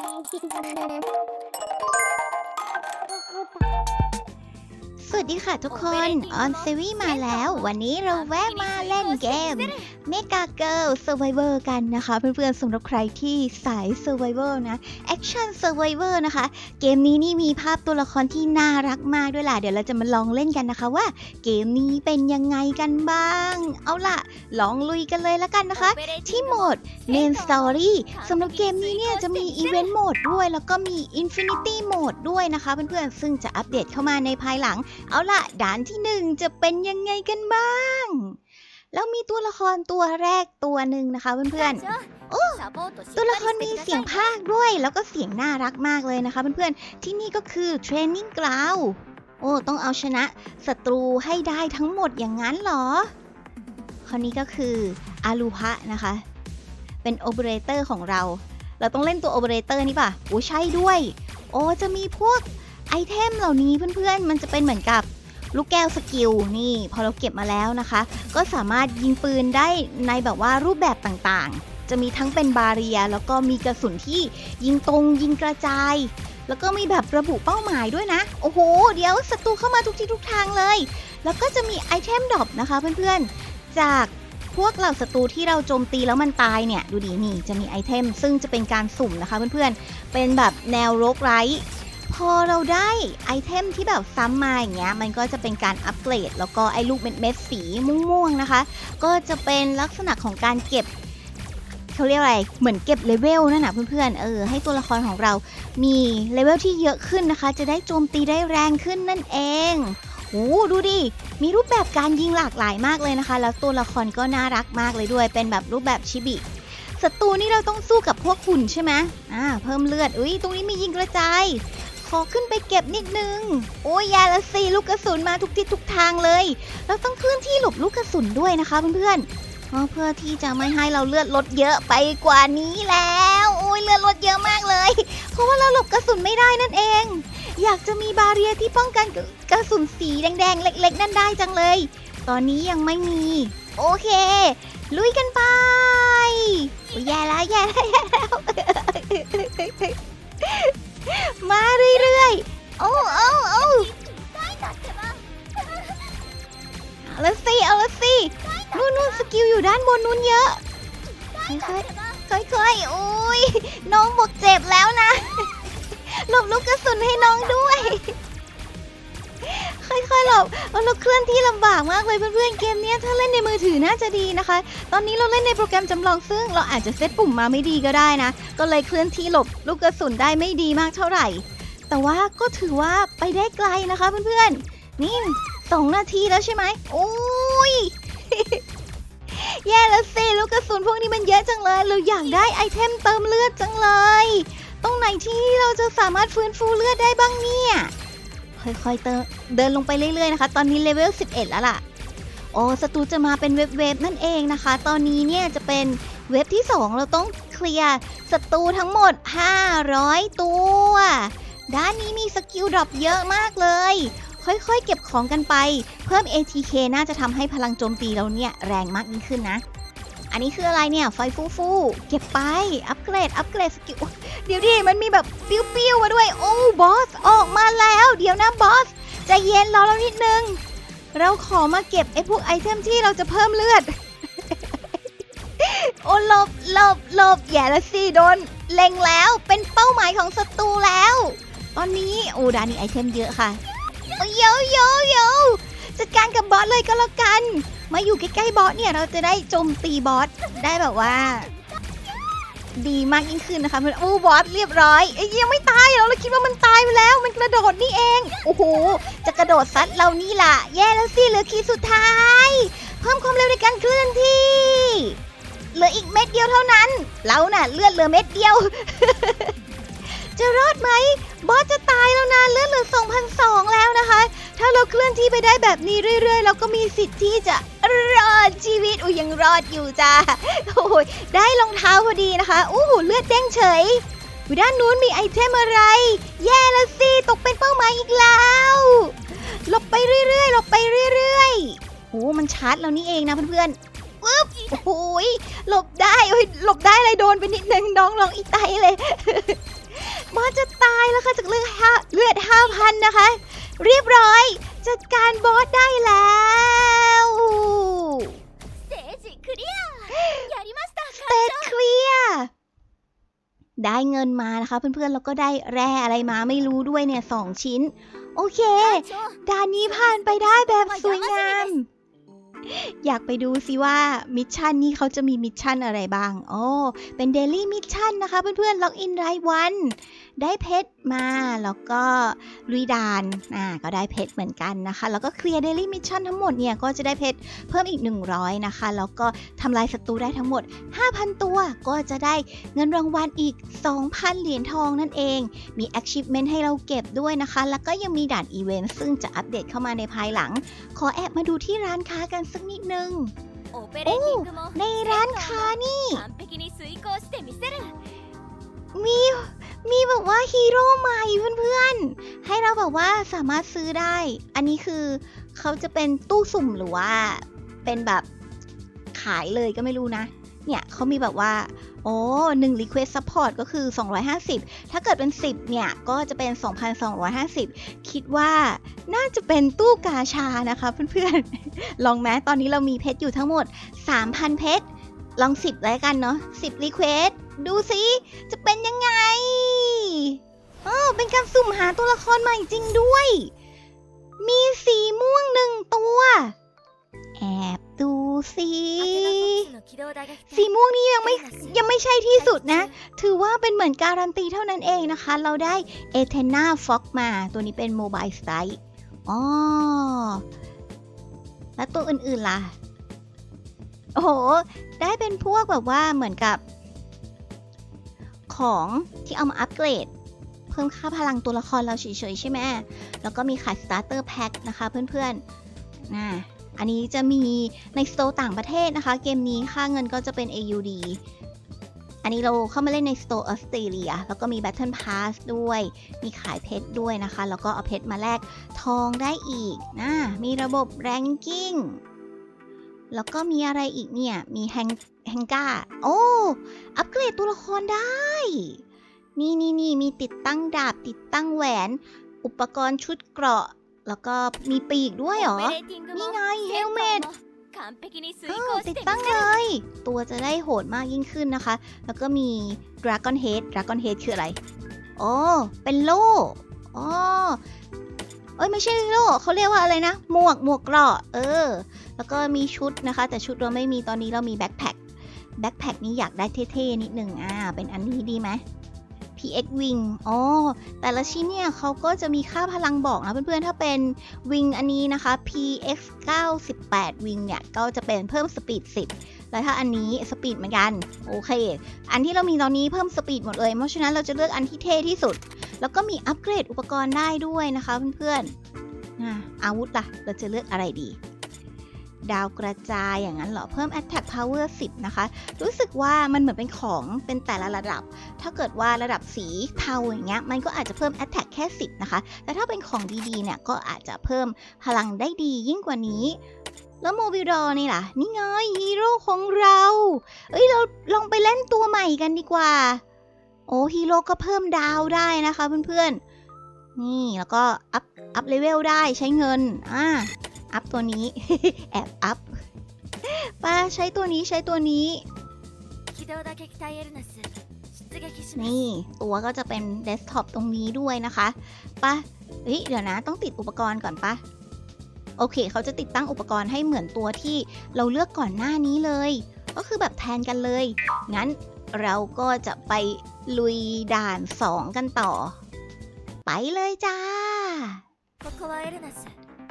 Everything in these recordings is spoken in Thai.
สวัสดีค่ะทุกคนออนเซวีมาแล้ว วันนี้เราแวะมาเล่นเกมเมกาเกิลเซอร์ไวเวอร์กันนะคะ เพื่อนๆสำหรับใครที่สายเซอร์ไวเวอร์นะแอคชั่นเซอร์ไวเวอร์นะคะ เกมนี้นี่มีภาพตัวละครที่น่ารักมากด้วยล่ะ เดี๋ยวเราจะมาลองเล่นกันนะคะว่า เกมนี้เป็นยังไงกันบ้าง เอาล่ะ ลองลุยกันเลยละกันนะคะ ที่โหมด Main Story สำหรับเกมนี้เนี่ยจะมี Event Mode ด้วย แล้วก็มี Infinity Mode ด้วยนะคะเพื่อนๆ ซึ่งจะอัปเดตเข้ามาในภายหลัง เอาล่ะ ด่านที่หนึ่งจะเป็นยังไงกันบ้าง แล้วมีตัวละครตัวแรกตัวหนึ่งนะคะเพื่อนๆโอ้ตัวละครมีเสียงภาคด้วย แล้วก็เสียงน่ารักมากเลยนะคะเพื่อนๆ ที่นี่ก็คือ Training Ground โอ้ต้องเอาชนะศัตรูให้ได้ทั้งหมดอย่างนั้นเหรอคนนี้ก็คืออารูพะนะคะ เป็นโอเปอเรเตอร์ของเรา เราต้องเล่นตัวโอเปอเรเตอร์นี่ป่ะโอ้ใช่ด้วย โอ้จะมีพวกไอเทมเหล่านี้เพื่อนๆ มันจะเป็นเหมือนกับลูกแก้วสกิลนี่ พอเราเก็บมาแล้วนะคะ ก็สามารถยิงปืนได้ในแบบว่ารูปแบบต่างๆ จะมีทั้งเป็นบาเรีย แล้วก็มีกระสุนที่ยิงตรงยิงกระจาย แล้วก็มีแบบระบุเป้าหมายด้วยนะ โอ้โห เดี๋ยวศัตรูเข้ามาทุกที่ทุกทางเลย แล้วก็จะมีไอเทมดรอปนะคะเพื่อนๆ จาก พวกเหล่าศัตรูที่เราโจมตีแล้วมันตายเนี่ย ดูดีนี่จะมีไอเทม ซึ่งจะเป็นการสุ่มนะคะเพื่อนๆ เป็นแบบแนวโรกไรท์พอเราได้ไอเทมที่แบบซ้ำมาอย่างเงี้ยมันก็จะเป็นการอัปเกรด แล้วก็ไอ้ลูกเม็ดเม็ดสีม่วงๆนะคะ ก็จะเป็นลักษณะของการเก็บเขาเรียกอะไร เหมือนเก็บเลเวลนั่นนะเพื่อนๆ เออ ให้ตัวละครของเรามีเลเวลที่เยอะขึ้นนะคะ จะได้โจมตีได้แรงขึ้นนั่นเอง โอ้ดูดิ มีรูปแบบการยิงหลากหลายมากเลยนะคะ แล้วตัวละครก็น่ารักมากเลยด้วย เป็นแบบรูปแบบชิบิศัตรูนี่เราต้องสู้กับพวกหุ่นใช่ไหมอ่า เพิ่มเลือด อุ้ยตรงนี้มียิงกระจาย ขอขึ้นไปเก็บนิดนึง โอ้ยยาละสิลูกกระสุนมาทุกทิศทุกทางเลย เราต้องเคลื่อนที่หลบลูกกระสุนด้วยนะคะเพื่อนๆเพราะเพื่อที่จะไม่ให้เราเลือดลดเยอะไปกว่านี้แล้ว โอ้ยเลือดลดเยอะมากเลย เพราะว่าเราหลบกระสุนไม่ได้นั่นเอง อยากจะมีบาเรียที่ป้องกัน ระกระสุนสีแดงๆ เล็กๆ นั่นได้จังเลย ตอนนี้ยังไม่มี โอเค ลุยกันไปโอ้ยแย่แล้วแย่แล้วแย่แล้ว มาเรื่อยๆ โอ้โอ้โอ้เอาละสิเอาละสินู่นนู่นสกิลอยู่ด้านบนนู่นเยอะค่อยๆค่อยๆโอ้ยน้องบอกเจ็บแล้วนะหลบลูกกระสุนให้น้องด้วย ค่อยๆหลบเอาเราเคลื่อนที่ลำบากมากเลยเพื่อนๆเกมเนี้ยถ้าเล่นในมือถือน่าจะดีนะคะ ตอนนี้เราเล่นในโปรแกรมจำลองซึ่งเราอาจจะเซตปุ่มมาไม่ดีก็ได้นะ ก็เลยเคลื่อนที่หลบลูกกระสุนได้ไม่ดีมากเท่าไหร่ แต่ว่าก็ถือว่าไปได้ไกลนะคะเพื่อนๆนี่สองนาทีแล้วใช่ไหมโอ้ยแย่แล้วสิลูกกระสุนพวกนี้มันเยอะจังเลย เราอยากได้ไอเทมเติมเลือดจังเลย ตรงไหนที่เราจะสามารถฟื้นฟูเลือดได้บ้างเนี่ย ค่อยๆเติเดินลงไปเรื่อยๆนะคะ ตอนนี้เลเวล 11 แล้วล่ะ โอ้ศัตรูจะมาเป็นเว็บเว็บๆนั่นเองนะคะ ตอนนี้เนี่ยจะเป็นเว็บที่ 2 เราต้องเคลียร์ศัตรูทั้งหมด 500 ตัว ด้านนี้มีสกิลดรอปเยอะมากเลย ค่อยๆ เก็บของกันไป เพิ่ม ATK น่าจะทำให้พลังโจมตีเราเนี่ยแรงมากยิ่งขึ้นนะ อันนี้คืออะไรเนี่ย ไฟฟูฟูเก็บไป อัปเกรด อัปเกรดสกิล เดี๋ยวดิมันมีแบบปิ้วๆมาด้วย โอ้บอสออกมาแล้ว เดี๋ยวนะบอสใจเย็นรอเรานิดนึง เราขอมาเก็บไอ้พวกไอเทมที่เราจะเพิ่มเลือด โอ้หลบหลบหลบอย่าละสิโดนเล็งแล้วเป็นเป้าหมายของศัตรูแล้ว ตอนนี้โอ้ดานนี้ไอเทมเยอะค่ะโอ้โยโยโยจัดการกับบอสเลยก็แล้วกัน มาอยู่ใกล้ๆบอสเนี่ยเราจะได้โจมตีบอสได้แบบว่า ดีมากยิ่งขึ้นนะคะมันโอ้บอสเรียบร้อยอ้ยังไม่ตายเรอเราคิดว่ามันตายไปแล้ว มันกระโดดนี่เองโอ้โหจะกระโดดซัดเรานี่ล่ะ แย่แล้วสิเหลือขีดสุดท้าย เพิ่มความเร็วในการเคลื่อนที่เหลืออีกเม็ดเดียวเท่านั้น เราน่ะเลือดเหลือเม็ดเดียว จะรอดไหมบอสจะตายแล้วนะเลือดเหลือ2,002แล้วนะคะ ถ้าเราเคลื่อนที่ไปได้แบบนี้เรื่อย ๆ เราก็มีสิทธิ์ที่จะรอดชีวิตอุยยังรอดอยู่จ้าโอ้ยได้รองเท้าพอดีนะคะอู้หูเลือดเด้งเฉยด้านนู้นมีไอเทมอะไร แย่ละสิตกเป็นเป้าหมายอีกแล้วหลบไปเรื่อยๆหลบไปเรื่อยๆโอ้มันชาร์จเรานี่เองนะเพื่อนๆปึ๊บโอ้ยหลบได้โอ้ยหลบได้เลยโดนไปนิดนึงน้องร้องอีไตเลยแล้วค่ะจากเลือดห้าเลือดห้าพันนะคะ เรียบร้อย จัดการบอสได้แล้วเตจิคลียร์สเตจเคลียร์ได้เงินมานะคะ เพื่อนๆแล้วก็ได้แร่อะไรมาไม่รู้ด้วยเนี่ยสองชิ้น โอเค ด่านนี้ผ่านไปได้แบบสวยงาม อยากไปดูสิว่ามิชชั่นนี้เขาจะมีมิชชั่นอะไรบ้าง โอ้ เป็นเดลี่มิชชั่นนะคะเพื่อนๆ ล็อกอินรายวัน ได้เพชรมา แล้วก็ลุยดานอ่าก็ได้เพชรเหมือนกันนะคะ แล้วก็เคลียร์เดลี่มิชชั่นทั้งหมดเนี่ย ก็จะได้เพชรเพิ่มอีก 100 นะคะ แล้วก็ทำลายศัตรูได้ทั้งหมด 5,000 ตัว ก็จะได้เงินรางวัลอีก 2,000 เหรียญทองนั่นเอง มี achievement ให้เราเก็บด้วยนะคะ แล้วก็ยังมีด่านอีเวนต์ซึ่งจะอัปเดตเข้ามาในภายหลัง ขอแอบมาดูที่ร้านค้ากันสักนิดนึง โอ้ ในร้านค้านี่ มีมีแบบว่าฮีโร่ใหม่เพื่อนๆ ให้เราแบบว่าสามารถซื้อได้ อันนี้คือเขาจะเป็นตู้สุ่มหรือว่า เป็นแบบขายเลยก็ไม่รู้นะ เนี่ยเขามีแบบว่า โอ้หนึ่ง request support ก็คือ 250 ถ้าเกิดเป็น 10 เนี่ย ก็จะเป็น 2,250 คิดว่าน่าจะเป็นตู้กาชานะคะเพื่อนๆ ลองไหมตอนนี้เรามีเพชรอยู่ทั้งหมด 3,000 เพชร ลอง 10แล้วกันเนาะ10 request ดูสิจะเป็นยังไงอ๋อเป็นการสุ่มหาตัวละครใหม่จริงด้วย มีสีม่วงหนึ่งตัว แอบ สิสีม่วงนี่ยังไม่ยังไม่ใช่ที่สุดนะ ถือว่าเป็นเหมือนการันตีเท่านั้นเองนะคะ เราได้เอเทน่าฟ็อกมาตัวนี้เป็นโมบายสไตล์อ๋อแล้วตัวอื่นๆล่ะ โอ้โห ได้เป็นพวกแบบว่าเหมือนกับ ของที่เอามาอัปเกรด เพิ่มค่าพลังตัวละครเราเฉยๆใช่ไหมแล้วก็มีขายสตาร์เตอร์แพ็คนะคะเพื่อนๆนะ อันนี้จะมีในสโตร์ต่างประเทศนะคะ เกมนี้ค่าเงินก็จะเป็น AUD อันนี้เราเข้ามาเล่นในสโตร์ออสเตรเลีย แล้วก็มี Battle Pass ด้วย มีขายเพชรด้วยนะคะ แล้วก็เอาเพชรมาแลกทองได้อีกนะ มีระบบ ranking แล้วก็มีอะไรอีกเนี่ย มีแฮงแฮงก้า โอ้ อัปเกรดตัวละครได้ นี่นี่นี่มีติดตั้งดาบ ติดตั้งแหวน อุปกรณ์ชุดเกราะ แล้วก็มีปีกด้วยเหรอ นี่ไงเฮลเมตติดตั้งเลย ตัวจะได้โหดมากยิ่งขึ้นนะคะ แล้วก็มีดราก้อนเฮดดราก้อนเฮดคืออะไร อ๋อ เป็นโล่อ๋อเอ้ยไม่ใช่โล่เขาเรียกว่าอะไรนะ หมวกหมวกกราะเออ แล้วก็มีชุดนะคะ แต่ชุดเราไม่มีตอนนี้เรามีแบ็คแพคแบ็คแพคนี้อยากได้เท่ๆนิดหนึ่งอ่าเป็นอันนี้ดีไหม PX Wing อ๋อ แต่ละชิ้นเนี่ยเขาก็จะมีค่าพลังบอกนะเพื่อนๆ ถ้าเป็นวิงอันนี้นะคะ PX 98วิงเนี่ย ก็จะเป็นเพิ่มสปีด 10 แล้วถ้าอันนี้สปีดเหมือนกัน โอเค อันที่เรามีตอนนี้เพิ่มสปีดหมดเลย เพราะฉะนั้นเราจะเลือกอันที่เท่ที่สุด แล้วก็มีอัปเกรดอุปกรณ์ได้ด้วยนะคะเพื่อนๆอะอาวุธล่ะ เราจะเลือกอะไรดี ดาวกระจายอย่างนั้นเหรอ เพิ่ม Attack Power 10 นะคะ รู้สึกว่ามันเหมือนเป็นของเป็นแต่ละระดับ ถ้าเกิดว่าระดับสีเทาอย่างเงี้ย มันก็อาจจะเพิ่ม Attack แค่ 10 นะคะ แต่ถ้าเป็นของดีๆ เนี่ยก็อาจจะเพิ่มพลังได้ดียิ่งกว่านี้แล้วโมบิลดอนี่ล่ะ นี่ไงฮีโร่ของเรา เอ้ย เราลองไปเล่นตัวใหม่กันดีกว่า โอ้ฮีโร่ก็เพิ่มดาวได้นะคะเพื่อนๆ นี่แล้วก็อัพอัพเลเวลได้ใช้เงิน อ่า อัพตัวนี้ แอบอัพป้าใช้ตัวนี้ใช้ตัวนี้ นี่ตัวก็จะเป็นเดสก์ท็อปตรงนี้ด้วยนะคะป้าเฮ้ยเดี๋ยวนะ ต้องติดอุปกรณ์ก่อนป้าโอเค เขาจะติดตั้งอุปกรณ์ให้เหมือนตัวที่เราเลือกก่อนหน้านี้เลย ก็คือแบบแทนกันเลย งั้นเราก็จะไปลุยด่าน 2 กันต่อ ไปเลยจ้า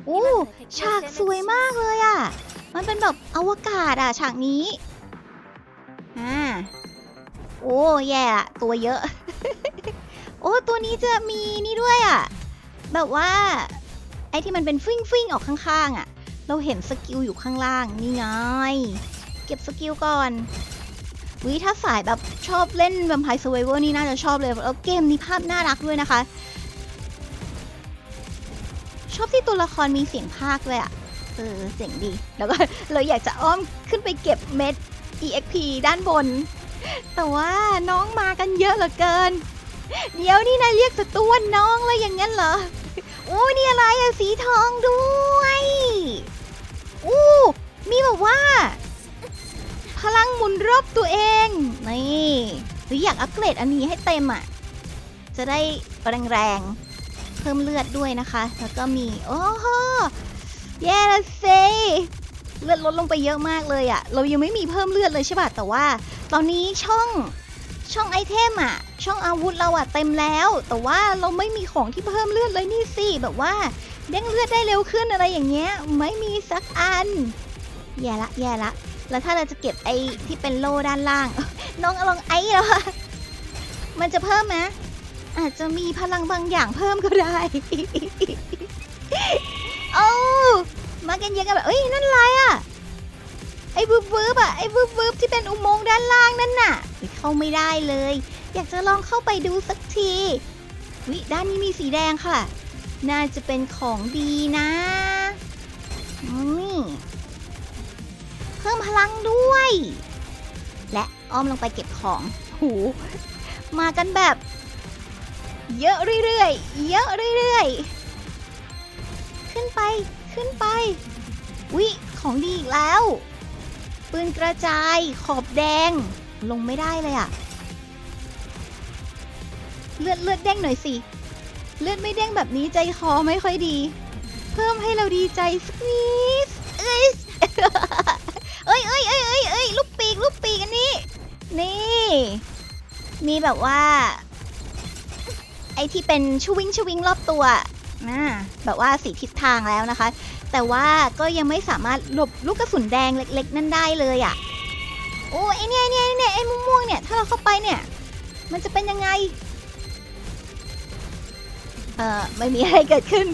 โอ้ฉากสวยมากเลยอะ่ะ มันเป็นแบบอวกาศอะฉากนี้อ่าโอ้แย่อะตัวเยอะ โอ้ตัวนี้จะมีนี่ด้วยอะ่ะ แบบว่า ไอ้ที่มันเป็นฟิ้งฟิ้งออกข้างๆอะ่ะ เราเห็นสกิลอยู่ข้างล่าง นี่ไง เก็บสกิลก่อนวิถ้าสายแบบชอบเล่น Vampire Survivor นี่น่าจะชอบเลยแล้วเกมนี้ภาพน่ารักด้วยนะคะ ชอบที่ตัวละครมีเสียงภาคด้วยอะเออเสียงดี แล้วก็เลยอยากจะอ้อมขึ้นไปเก็บเม็ด EXP ด้านบน แต่ว่าน้องมากันเยอะเหลือเกิน เดี๋ยวนี่นายเรียกศัตรูว่าน้องแล้วอย่างนั้นเหรอโอ้นี่อะไรอะสีทองด้วยอู้มีแบบว่า พลังหมุนรอบตัวเอง นี่หรืออยากอัปเกรดอันนี้ให้เต็มอะจะได้แรงๆ พิ่มเลือดด้วยนะคะ แล้วก็มี โอ้โหแย่ละเซเลือดลดลงไปเยอะมากเลยอะเรายังไม่มีเพิ่มเลือดเลยใช่ป่ะแต่ว่า ตอนนี้ช่องช่องไอเทมอะช่องอาวุธเราอะเต็มแล้ว แต่ว่าเราไม่มีของที่เพิ่มเลือดเลยนี่สิแบบว่าเด้งเลือดได้เร็วขึ้นอะไรอย่างเงี้ยไม่มีสักอัน แย่ละแย่ละแล้วถ้าเราจะเก็บไอที่เป็นโล่ด้านล่าง น้องลองไอ้เหรอมันจะเพิ่มไหม อาจจะมีพลังบางอย่างเพิ่มก็ได้ โอ้มากันเยอะกันแบบเอ้ยนั่นอะไรอะไอ้บึบบึบอะไอ้บึบบึบที่เป็นอุโมงค์ด้านล่างนั่นน่ะเฮ้ยเข้าไม่ได้เลย อยากจะลองเข้าไปดูสักทีวิด้านนี้มีสีแดงค่ะ น่าจะเป็นของดีนะนี่เพิ่มพลังด้วย และอ้อมลงไปเก็บของ หู มากันแบบ เยอะเรื่อยๆ เยอะเรื่อยๆ ขึ้นไป ขึ้นไปวิของดีอีกแล้ว ปืนกระจาย ขอบแดง ลงไม่ได้เลยอะเลือดเลือดเด้งหน่อยสิ เลือดไม่เด้งแบบนี้ใจคอไม่ค่อยดี เพิ่มให้เราดีใจสักนิดเอ้ยเอ้ยเอ้ยเอ้ยเอ้ยเอ้ยลูกปีกลูกปีกอันนี้ นี่ มีแบบว่า ไอที่เป็นชวิงชวิงรอบตัวนะแบบว่าสีทิศทางแล้วนะคะ แต่ว่าก็ยังไม่สามารถหลบลูกกระสุนแดงเล็ก ๆ นั่นได้เลยอะ่ะ โอ้ไอเนี่ยไอเนี่ยไอเนี่ยไอ้ม่วงๆเนี่ย ถ้าเราเข้าไปเนี่ย มันจะเป็นยังไง เอ่อ ไม่มีอะไรเกิดขึ้น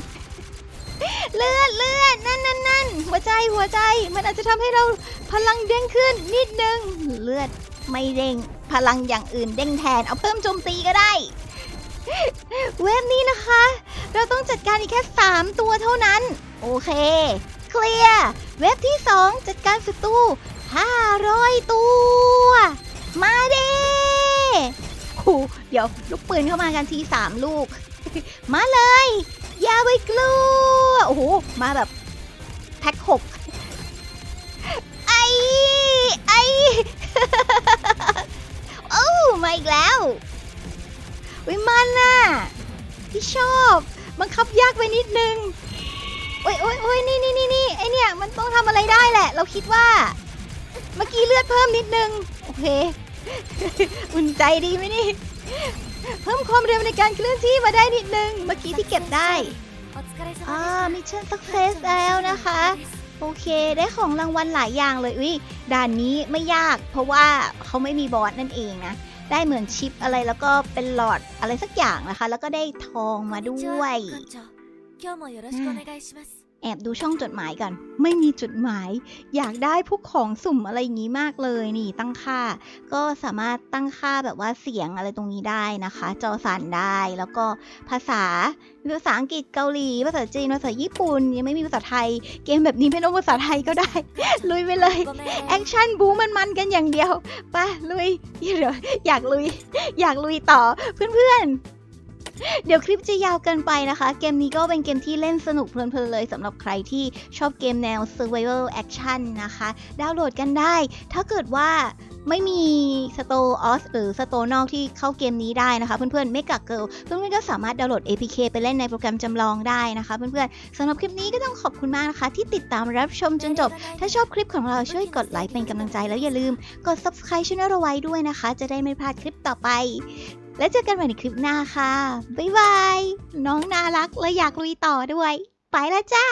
เลือดเลือดนั่นนั่นนั่นหัวใจหัวใจ มันอาจจะทำให้เราพลังเด้งขึ้นนิดนึง เลือดไม่เด้ง พลังอย่างอื่นเด้งแทน เอาเพิ่มโจมตีก็ได้ เว็บนี้นะคะ เราต้องจัดการอีกแค่ 3 ตัวเท่านั้น โอเค เคลียร์เว็บที่ 2 จัดการศัตรู500 ตัว มาเด้โอ้เดี๋ยวลูกปืนเข้ามากันที3ลูก มาเลย อย่าไปกลัว โอ้โห มาแบบแพ็คหกไอไอโอ้มาอีกแล้ว อุ้ยมันน่ะที่ชอบบังคับยากไปนิดนึงโอ้ยโอ้ยโอ้ยนี่นี่นี่นี่ไอเนี่ยมันต้องทำอะไรได้แหละ เราคิดว่า เมื่อกี้เลือดเพิ่มนิดนึง โอเค อุ่นใจดีไหมนี่ เพิ่มความเร็วในการเคลื่อนที่มาได้นิดนึง เมื่อกี้ที่เก็บได้อ่ามิชชั่นสักเฟสแล้วนะคะ โอเค ได้ของรางวัลหลายอย่างเลยอุ้ยด่านนี้ไม่ยาก เพราะว่าเขาไม่มีบอสนั่นเองนะ ได้เหมือนชิปอะไรแล้วก็เป็นหลอดอะไรสักอย่างนะคะ แล้วก็ได้ทองมาด้วย 館長今日もよろしくお願いします แอบดูช่องจดหมายก่อน ไม่มีจดหมาย อยากได้พวกของสุ่มอะไรอย่างนี้มากเลยนี่ตั้งค่า ก็สามารถตั้งค่าแบบว่าเสียงอะไรตรงนี้ได้นะคะ จอสั่นได้ แล้วก็ภาษาภาษาอังกฤษเกาหลี ภาษาจีน ภาษาญี่ปุ่น ยังไม่มีภาษาไทย เกมแบบนี้ไม่ต้องภาษาไทยก็ได้ ลุยไปเลย แอคชั่นบูมันมันกันอย่างเดียว ป่ะลุย เดี๋ยวอยากลุย อยากลุยต่อ เพื่อนๆ เดี๋ยวคลิปจะยาวเกินไปนะคะ เกมนี้ก็เป็นเกมที่เล่นสนุกเพลินๆเลยสำหรับใครที่ชอบเกมแนว Survival Action นะคะ ดาวน์โหลดกันได้ ถ้าเกิดว่าไม่มีสโตร์ออสหรือสโตร์นอกที่เข้าเกมนี้ได้นะคะ เพื่อนๆ ไม่กักเกิลเพื่อนๆก็สามารถดาวน์โหลด APK ไปเล่นในโปรแกรมจำลองได้นะคะ เพื่อนๆสำหรับคลิปนี้ก็ต้องขอบคุณมากนะคะ ที่ติดตามรับชมจนจบ ถ้าชอบคลิปของเราช่วยกดไลค์เป็นกำลังใจแล้วอย่าลืม กด subscribe ช่องเราไว้ด้วยนะคะ จะได้ไม่พลาดคลิปต่อไป แล้วเจอกันใหม่ในคลิปหน้าค่ะ บ๊ายบาย น้องน่ารักและอยากลุยต่อด้วย ไปแล้วจ้า